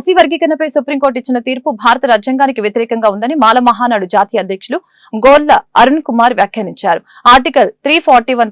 SC వర్గీకరణపై supreme court ఇచ్చిన తీర్పు భారత రాజ్యాంగానికి వ్యతిరేకంగా ఉందని మాల మహానాడు జాతీయ అధ్యక్షులు గోల్ల అరుణ్ కుమార్ వ్యాఖ్యానించారు. ఆర్టికల్ త్రీ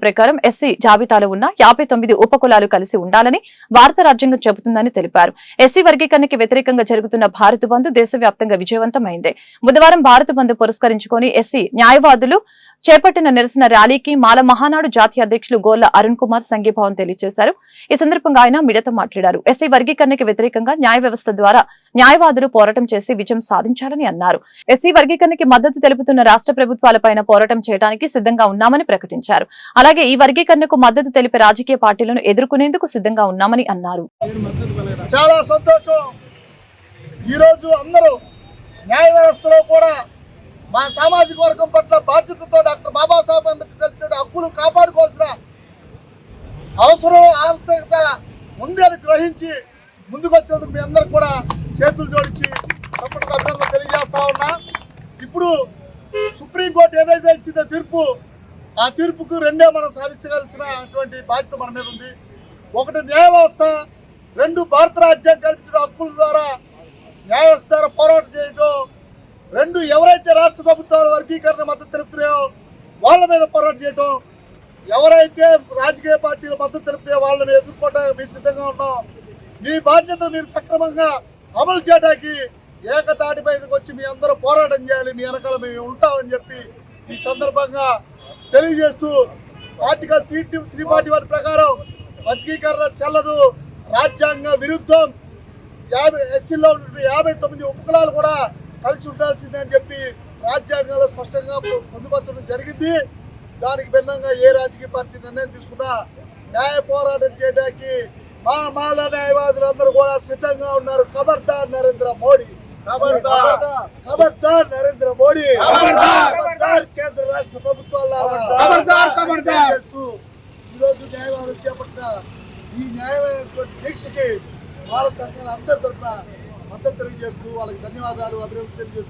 ప్రకారం ఎస్సీ జాబితాలో ఉన్న యాభై తొమ్మిది ఉపకులాలు కలిసి ఉండాలని భారత రాజ్యాంగం చెబుతుందని తెలిపారు. ఎస్సీ వర్గీకరణకి వ్యతిరేకంగా జరుగుతున్న భారత్ బంద్ దేశవ్యాప్తంగా విజయవంతమైంది. బుధవారం భారత బంద్ పురస్కరించుకొని ఎస్సీ న్యాయవాదులు చేపట్టిన నిరసన ర్యాలీకి మాల మహానాడు జాతీయ అధ్యక్షులు గోల్ల అరుణ్ కుమార్ సంఘీభావం తెలియజేశారు. ఈ సందర్భంగా ఆయన మీడియాతో మాట్లాడారు. ఎస్సీ వర్గీకరణకి వ్యతిరేకంగా న్యాయ వ్యవస్థ ద్వారా న్యాయవాదులు పోరాటం చేసి విజయం సాధించాలని అన్నారు. ఎస్సీ వర్గీకరణకి మద్దతు తెలుపుతున్న రాష్ట్ర ప్రభుత్వాలపైన పోరాటం చేయడానికి సిద్ధంగా ఉన్నామని ప్రకటించారు. అలాగే ఈ వర్గీకరణకు మద్దతు తెలిపే రాజకీయ పార్టీలను ఎదుర్కొనేందుకు సిద్ధంగా ఉన్నామని అన్నారు. చాలా సంతోషం. ఈరోజు అందరూ న్యాయ వ్యవస్థలో కూడా మా సామాజిక వర్గం పట్ల బాధ్యతతో డాక్టర్ బాబాసాహెబ్ అంబేద్కర్ హక్కులు కాపాడుకోవాల్సిన అవసరం ఆవశ్యకత ఉంది అని గ్రహించి ముందుకు వచ్చినందుకు మీ అందరికి కూడా చేతులు జోడించి తప్పటి అభినందన తెలియజేస్తా ఉన్నా. ఇప్పుడు సుప్రీంకోర్టు ఏదైతే ఇచ్చిందో తీర్పు ఆ తీర్పుకు రెండే మనం సాధించగలిసినటువంటి బాధ్యత మన మీద ఉంది. ఒకటి న్యాయ వ్యవస్థ రెండు భారత రాజ్యాంగం కల్పించిన హక్కుల ద్వారా న్యాయ వ్యవస్థ ద్వారా పోరాటం చేయటం రెండు ఎవరైతే రాష్ట్ర ప్రభుత్వాలు వర్గీకరణ మద్దతు తెలుపుతున్నాయో వాళ్ళ మీద పోరాటం చేయటం ఎవరైతే రాజకీయ పార్టీలు మద్దతు తెలిపితే వాళ్ళని ఎదుర్కోవడానికి మీరు సిద్ధంగా ఉన్నాం. మీ బాధ్యతను మీరు సక్రమంగా అమలు చేయడానికి ఏకతాటి పైకి వచ్చి మీ అందరూ పోరాటం చేయాలి మీ వెనకాల మేము ఉంటామని చెప్పి ఈ సందర్భంగా తెలియజేస్తూ article three three forty one ప్రకారం వర్గీకరణ చెల్లదు. రాజ్యాంగ విరుద్ధం. యాభై ఎస్సీలో యాభై తొమ్మిది ఉపకులాలు కూడా కలిసి ఉండాల్సిందే అని చెప్పి రాజ్యాంగంలో స్పష్టంగా పొందుపరచడం జరిగింది. దానికి భిన్నంగా ఏ రాజకీయ పార్టీ నిర్ణయం తీసుకున్నా న్యాయ పోరాటం చేయడానికి మా మాల న్యాయవాదులందరూ కూడా సిద్ధంగా ఉన్నారు. ఖబర్దార్ నరేంద్ర మోడీ. ఖబర్దార్ నరేంద్ర మోడీ. ఖబర్దార్ కేంద్ర రాష్ట్ర ఖబర్దార్. చేస్తూ ఈరోజు న్యాయవాదులు చేపట్టిన ఈ న్యాయమైనటువంటి దీక్షకి వాళ్ళ సంఘాల అందరి తరఫున మద్దతు తెలియజేస్తూ వాళ్ళకి ధన్యవాదాలు అభివృద్ధి తెలియజేస్తూ